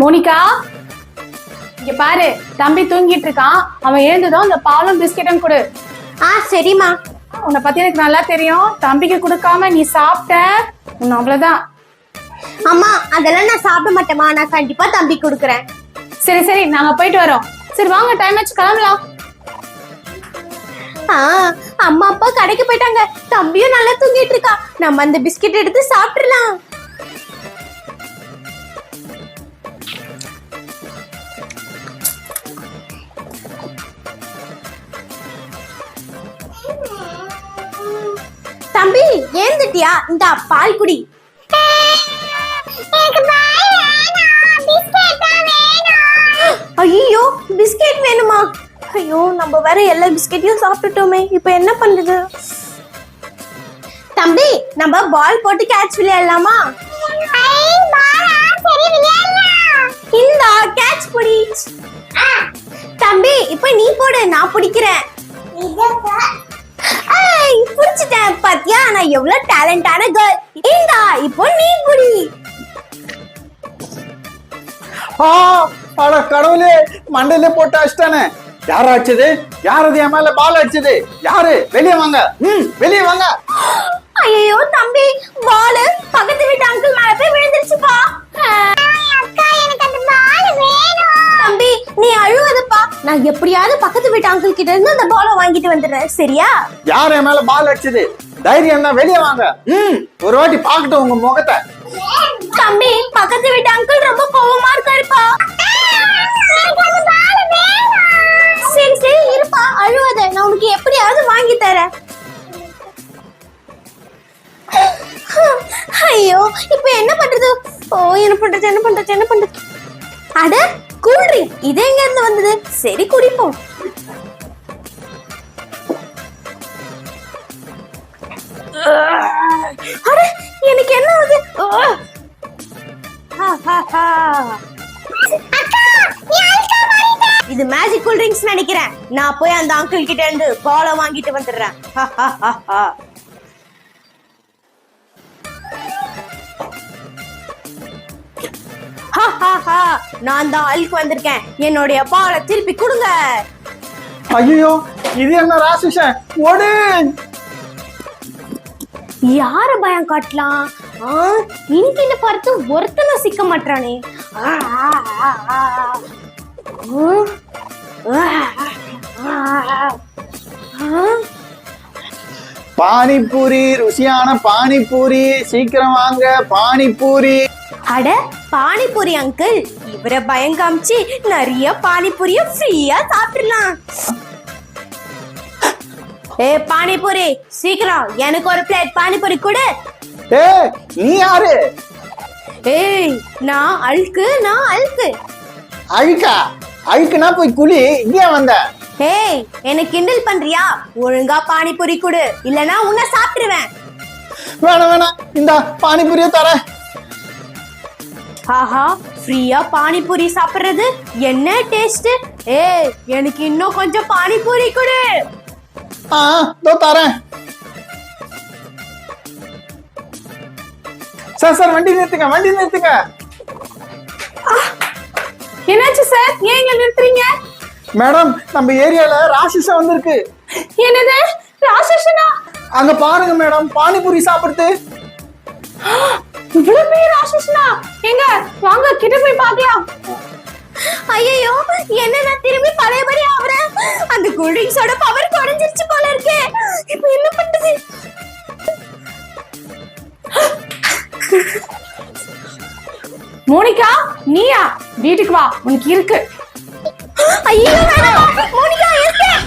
Monica இங்க பாரு தம்பி தூங்கிட்டு இருக்கான் அவன் எழுந்ததும் அந்த பாலும் பிஸ்கெட்டும் கொடு. ஆ சரிம்மா. உன்னை பத்தி எனக்கு நல்லா தெரியும். தம்பிக்கு கொடுக்காம நீ சாப்பிட்ட உன்னை அவ்வளவுதான். அம்மா அதெல்லாம் நான் சாப்பிட மாட்டேம்மா. நான் கண்டிப்பா தம்பி கொடுக்குறேன். சரி சரி நாங்க போயிட்டு வரோம். சரி வாங்க டைம் ஆச்சு கிளம்பலாம். ஆ அம்மா அப்பா கடைக்கு போயிட்டாங்க. தம்பியும் நல்லா தூங்கிட்டு இருக்கா நம்ம அந்த பிஸ்கெட் எடுத்து சாப்பிட்டுறலாம் தம்பி ஏந்துட்டியா? இந்த பால் குடி. ஐயோ பிஸ்கெட் வேணுமா? ஐயோ நம்ம வேற எல்லா பிஸ்கெட்டையும் சாப்பிட்டுட்டோமே. இப்போ என்ன பண்றது தம்பி நம்ம பால் போட்டு கேட்ச் விளையாடலாமா? இந்த கேட்ச் புடி தம்பி இப்போ நீ போடு நான் பிடிக்கிறேன். புடிச்சிட்டேன் பாத்தியா? நான் எவ்வளவு டேலண்டான கேர்ள் இந்தா இப்போ நீ புடி. ஆ அட கடவுளே மண்டையில போட்டு அடிச்சிட்டானே. யார் அடிச்சது? யார் அது என் மேல பால் அடிச்சது? யாரு? வெளியே வாங்க. ம் வெளியே வாங்க. ஐயோ தம்பி பால் பக்கத்து வீட்டு அங்கிள் மேல போய் விழுந்துருச்சுப்பா. நான் எப்படியாவது பக்கத்து வீட்டு அங்கிள் கிட்ட இருந்து அந்த பாலை வாங்கிட்டு வந்துடுறேன். சரியா? யார் என் மேல பால் அடிச்சது? தைரியம் தான் வெளியே வாங்க. ம் ஒரு வாட்டி பார்க்கட்டும் உங்க முகத்தை. தம்பி பக்கத்து வீட்டு அங்கிள் ரொம்ப கோவமா இருக்காருப்பா சரி சரி இருப்பா அழுவாத. நான் உனக்கு எப்படியாவது வாங்கி தரேன். ஐயோ இப்போ என்ன பண்றது? ஓ என்ன பண்றது என்ன பண்றது என்ன பண்றது? அட கூல்ட்ரிங்க் இது எங்க இருந்து வந்தது? சரி குடிப்போம். அட எனக்கு என்ன ஆகுது? ஹா, ஹா, ஹா. இது மேஜிக் கூல் ட்ரிங்க்ஸ் நினைக்கிறேன். நான் போய் அந்த அங்கிள் கிட்ட இருந்து பாலை வாங்கிட்டு வந்துடுறேன். நான் தான் அழுக்கு வந்திருக்கேன். என்னுடைய பாலை திருப்பி கொடுங்க. ஐயோ இது என்ன ராசிஷன் ஓடு! யார பயம் காட்டலாம்? இன்னைக்கு பார்த்து ஒருத்தனை சிக்க மாட்டானே. பானிபூரி ருசியான பானிபூரி. சீக்கிரம் வாங்க பானிபூரி. அட பானிபூரி அங்கிள் இவரை பயம் காமிச்சு நிறைய பானிபூரிய ஃப்ரீயா சாப்பிடலாம். ஏ பானிபூரி சீக்கிரம். எனக்கு ஒரு பிளேட் பானிபூரி கொடு. ஏ நீ யாரு? ஏய் நான் அழுக்கு நான் அழுக்கு. அழுக்கா? அழுக்குனா போய் குளி இங்கே வந்த? ஏய் என்ன கிண்டல் பண்றியா? ஒழுங்கா பானிபூரி கொடு. இல்லனா உன்னை சாப்பிட்டுருவேன் வேணாம் வேணாம். இந்த பானிபூரியை தரேன். ஆஹா ஃப்ரீயா பானிபூரி சாப்பிடுறது? என்ன டேஸ்ட் ஏய் எனக்கு இன்னும் கொஞ்சம் பானிபூரி கொடு. ஆ இதோ தரேன். சார் சார் வண்டி நிறுத்துங்க வண்டி நிறுத்துங்க. என்னாச்சு சார்? ஏன் இங்க நிறுத்துறீங்க? மேடம் நம்ம ஏரியால ராட்சசம் வந்திருக்கு. என்னது? ராசேஷனா அங்க பாருங்க மேடம் பானிபூரி சாப்பிடுது. இவ்வளவு பெரிய ராசேஷனா எங்க? வாங்க கிட்ட போய் பாக்கலாம் ஐயோ என்ன நான் திரும்பி பழையபடி ஆகுறேன் அந்த கூல் ட்ரிங்க்ஸோட பவர் குறைஞ்சிருச்சு போல இருக்கே. இப்போ என்ன பண்றது? மோனிகா நீயா? வீட்டுக்கு வா உனக்கு இருக்கு. ஐயோ மோனிகா இருக்கேன்.